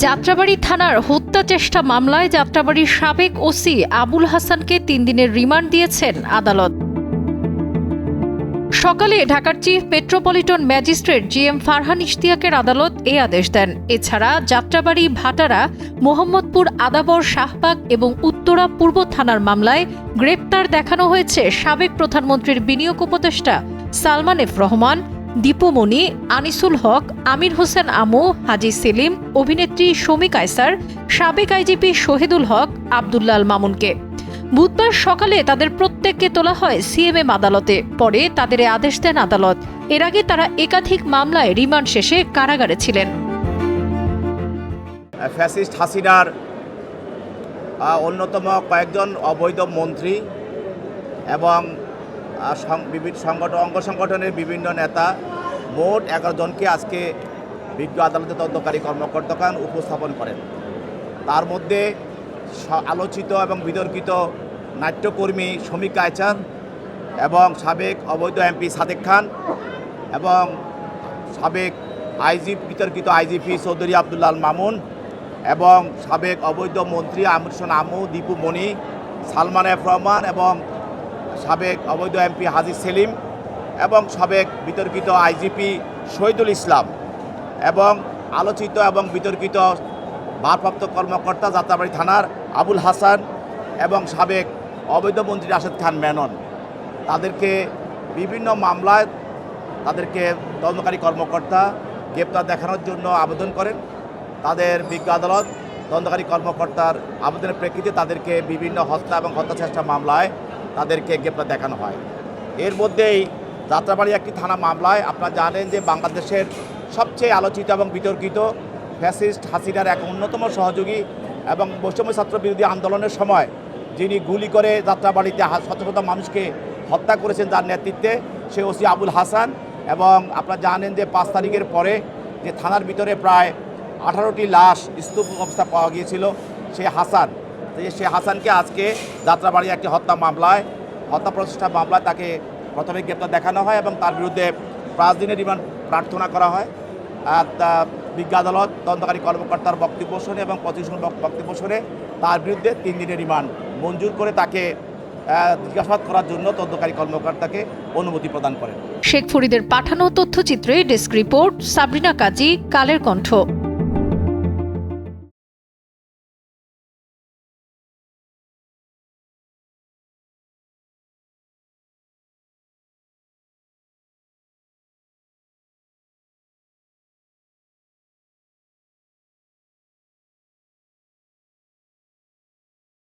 যাত্রাবাড়ি থানার হত্যা চেষ্টা মামলায় যাত্রাবাড়ির সাবেক ওসি আবুল হাসানকে তিন দিনের রিমান্ড দিয়েছেন আদালত। সকালে ঢাকার chief metropolitan magistrate G M Farhan ইশতিয়াকের আদালত এ আদেশ দেন। এছাড়া যাত্রাবাড়ি ভাটারা, মোহাম্মদপুর আদাবর শাহবাগ এবং উত্তরা পূর্ব থানার মামলায় গ্রেপ্তার দেখানো হয়েছে সাবেক প্রধানমন্ত্রীর বিনিয়োগ উপদেষ্টা সালমান এফ রহমান দীপুমণি, আনিসুল হক, আমির হোসেন আমু, হাজি সেলিম, অভিনেত্রী শমী কায়সার, সাবেক আইজিপি শহীদুল হক, আবদুল্লাল মামুনকে। বুধবার সকালে তাদের প্রত্যেককে তোলা হয় সিএমএম আদালতে। পরে তাদের আদেশ দেন আদালত। এর আগে তারা একাধিক মামলায় রিমান্ড শেষে কারাগারে ছিলেন। ফ্যাসিস্ট হাসিনার অন্যতম কয়েকজন অবৈধ মন্ত্রী এবং বিভিন্ন সংগঠন, অঙ্গ সংগঠনের বিভিন্ন নেতা, মোট এগারো জনকে আজকে বিজ্ঞ আদালতে তদন্তকারী কর্মকর্তাকান উপস্থাপন করেন। তার মধ্যে আলোচিত এবং বিতর্কিত নাট্যকর্মী শ্রমিক আয়চান এবং সাবেক অবৈধ এমপি সাদেক খান এবং সাবেক আইজি, বিতর্কিত আইজিপি চৌধুরী আবদুল্লাল মামুন এবং সাবেক অবৈধ মন্ত্রী আমির আমু, দীপু মণি সালমান এফ রহমান এবং সাবেক অবৈধ এমপি হাজি সেলিম এবং সাবেক বিতর্কিত আইজিপি শহীদুল ইসলাম এবং আলোচিত এবং বিতর্কিত ভারপ্রাপ্ত কর্মকর্তা যাত্রাবাড়ি থানার আবুল হাসান এবং সাবেক অবৈধ মন্ত্রী রাশেদ খান মেনন। তাদেরকে বিভিন্ন মামলায় তাদেরকে তদন্তকারী কর্মকর্তা গ্রেপ্তার দেখানোর জন্য আবেদন করেন। তাদের বিজ্ঞ আদালত তদন্তকারী কর্মকর্তার আবেদনের প্রেক্ষিতে তাদেরকে বিভিন্ন হত্যা এবং হত্যা চেষ্টা মামলায় তাদেরকে গ্রেপ্তার দেখানো হয়। এর মধ্যেই যাত্রাবাড়ি একটি থানা মামলায় আপনারা জানেন যে বাংলাদেশের সবচেয়ে আলোচিত এবং বিতর্কিত ফ্যাসিস্ট হাসিনার এক অন্যতম সহযোগী এবং বৈষম্য ছাত্র বিরোধী আন্দোলনের সময় যিনি গুলি করে যাত্রাবাড়িতে শত শত মানুষকে হত্যা করেছেন তার নেতৃত্বে, সে ওসি আবুল হাসান এবং আপনারা জানেন যে পাঁচ তারিখের পরে যে থানার ভিতরে প্রায় আঠারোটি লাশ স্তূপ অবস্থা পাওয়া গিয়েছিল, সে হাসান। সে হাসানকে আজকে যাত্রাবাড়ি একটি হত্যা মামলায়, হত্যা প্রচেষ্টা মামলায় তাকে প্রথমে গ্রেপ্তার দেখানো হয় এবং তার বিরুদ্ধে পাঁচ দিনের রিমান্ড প্রার্থনা করা হয়। বিজ্ঞ আদালত, তদন্তকারী কর্মকর্তার বক্তব্য শুনে এবং প্রতিষ্ঠান বক্তব্য শুনে তার বিরুদ্ধে তিন দিনের রিমান্ড মঞ্জুর করে তাকে জিজ্ঞাসাবাদ করার জন্য তদন্তকারী কর্মকর্তাকে অনুমতি প্রদান করেন। শেখ ফরিদের পাঠানো তথ্যচিত্রে ডেস্ক রিপোর্ট, সাবরিনা কাজী, কালের কণ্ঠ।